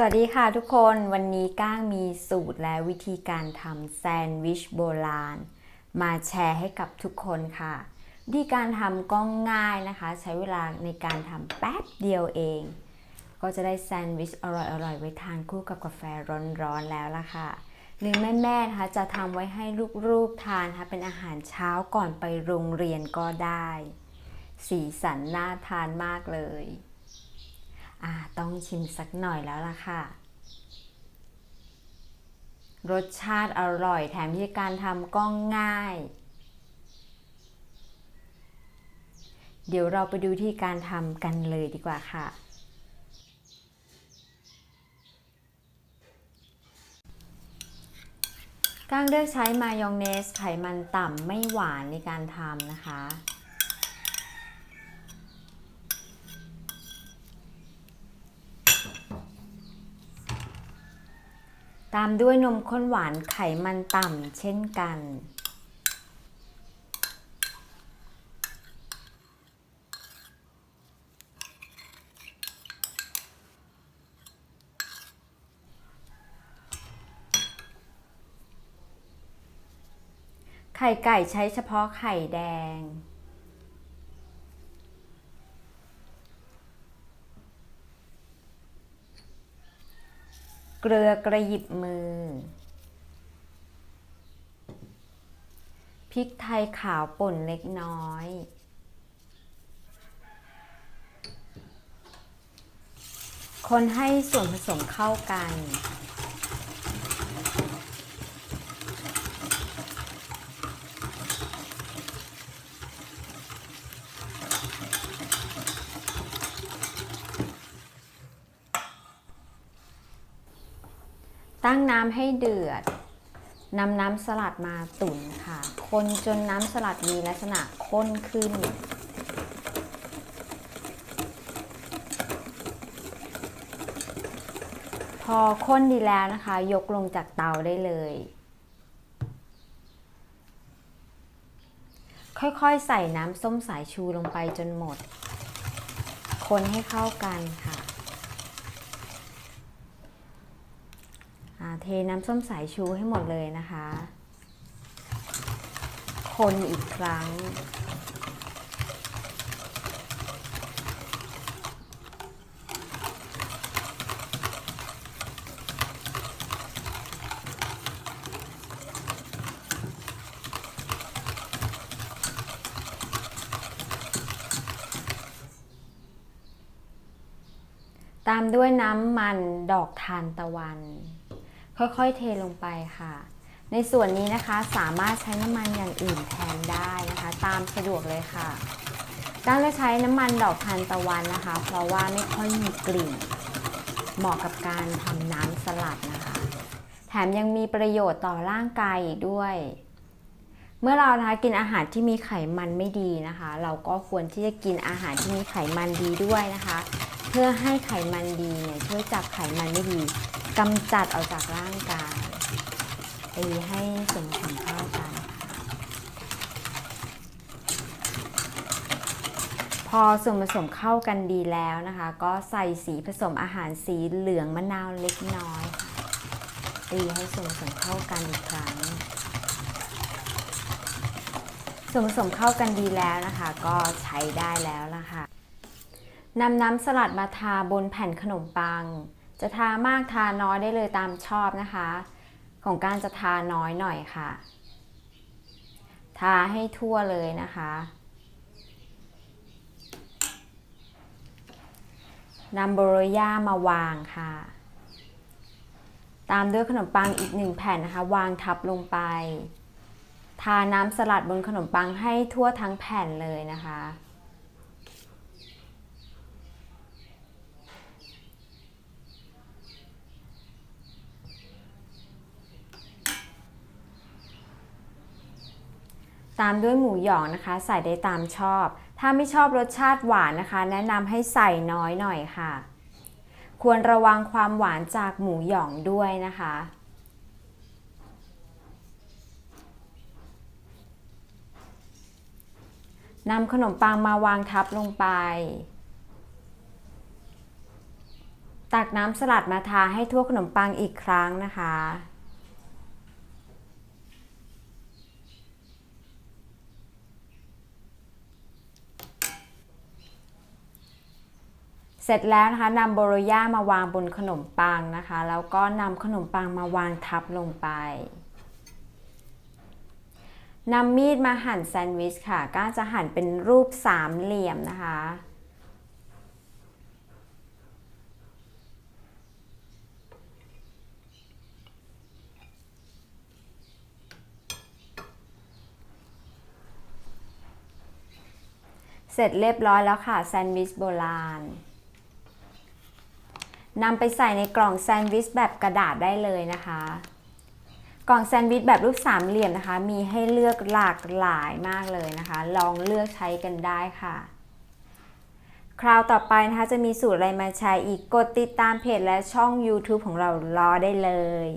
สวัสดีค่ะทุกคนวันนี้ก้างมีสูตรและวิธีการทำแซนด์วิชโบราณ มาแชร์ให้กับทุกคนค่ะ วิธีการทำก็ง่ายนะคะ ใช้เวลาในการทำแป๊บเดียวเอง ก็จะได้แซนด์วิชอร่อยๆ ไว้ทานคู่กับกาแฟร้อนๆแล้วล่ะค่ะ หรือแม่ๆนะคะจะทำไว้ให้ลูกๆทานคะเป็นอาหารเช้าก่อนไปโรงเรียนก็ได้ สีสันน่าทานมากเลย อ่าต้องชิมสักหน่อยแล้วล่ะค่ะ รสชาติอร่อยแถมวิธีการทำก็ง่าย เดี๋ยวเราไปดูที่การทำกันเลยดีกว่าค่ะก้างเลือกใช้มายองเนสไขมันต่ำไม่หวานในการทำนะคะ ตามด้วยนมข้นหวานไขมันต่ำเช่นกัน ไข่ไก่ใช้เฉพาะไข่แดง เกลือกระหยิบมือ พริกไทยขาวป่นเล็กน้อย คนให้ส่วนผสมเข้ากัน ตั้งน้ำให้เดือดนำน้ำสลัดมาตุ๋นค่ะ คนจนน้ำสลัดมีลักษณะข้นขึ้น พอข้นดีแล้วนะคะ ยกลงจากเตาได้เลย ค่อยๆใส่น้ำส้มสายชูลงไปจนหมด คนให้เข้ากันค่ะ อ่า เทน้ำส้มสายชูให้หมดเลยนะคะ คนอีกครั้ง ตามด้วยน้ำมันดอกทานตะวัน ค่อยๆเทลงไปค่ะ ในส่วนนี้นะคะสามารถใช้น้ำมันอย่างอื่นแทนได้นะคะ ตามสะดวกเลยค่ะก้างจะใช้น้ำมันดอกทานตะวันนะคะ เพราะว่าไม่ค่อยมีกลิ่น เหมาะกับการทำน้ำสลัดนะคะ แถมยังมีประโยชน์ต่อร่างกายอีกด้วย เมื่อเรานะคะกินอาหารที่มีไขมันไม่ดีนะคะ เราก็ควรที่จะกินอาหารที่มีไขมันดีด้วยนะคะ เพื่อให้ไขมันดีเนี่ยช่วยจับไขมันไม่ดีกำจัดออกจากร่างกายตีให้สมผลเข้ากันพอส่วนผสมเข้ากันดีแล้วนะคะ ก็ใส่สีผสมอาหารสีเหลืองมะนาวเล็กน้อยค่ะตีให้ส่วนผสมเข้ากันอีกครั้ง ส่วนผสมเข้ากันดีแล้วนะคะ ก็ใช้ได้แล้วล่ะคะนำน้ำสลัดมาทาบนแผ่นขนมปัง จะทามากทาน้อยได้เลยตามชอบนะคะ ของการจะทาน้อยหน่อยค่ะ ทาให้ทั่วเลยนะคะนำโบโรย่ามาวางค่ะ ตามด้วยขนมปังอีกหนึ่งแผ่นนะคะ วางทับลงไป ทาน้ำสลัดบนขนมปังให้ทั่วทั้งแผ่นเลยนะคะ ตามด้วยหมูหยองนะคะ ใส่ได้ตามชอบ ถ้าไม่ชอบรสชาติหวานนะคะ แนะนำให้ใส่น้อยหน่อยค่ะ ควรระวังความหวานจากหมูหยองด้วยนะคะ นำขนมปังมาวางทับลงไป ตักน้ำสลัดมาทาให้ทั่วขนมปังอีกครั้งนะคะ เสร็จแล้วนะคะนำโบโรย่ามาวางบนขนมปังนะคะ แล้วก็นำขนมปังมาวางทับลงไป นำมีดมาหั่นแซนด์วิชค่ะ ก็จะหั่นเป็นรูปสามเหลี่ยมนะคะ เสร็จเรียบร้อยแล้วค่ะแซนด์วิชโบราณนำไปใส่ในกล่องแซนด์วิชแบบกระดาษได้เลยนะคะ กล่องแซนด์วิชแบบรูปสามเหลี่ยมนะคะ มีให้เลือกหลากหลายมากเลยนะคะ ลองเลือกใช้กันได้ค่ะ คราวต่อไปนะคะจะมีสูตรอะไรมาใช้อีกกดติดตามเพจและช่อง YouTube ของเรารอได้เลย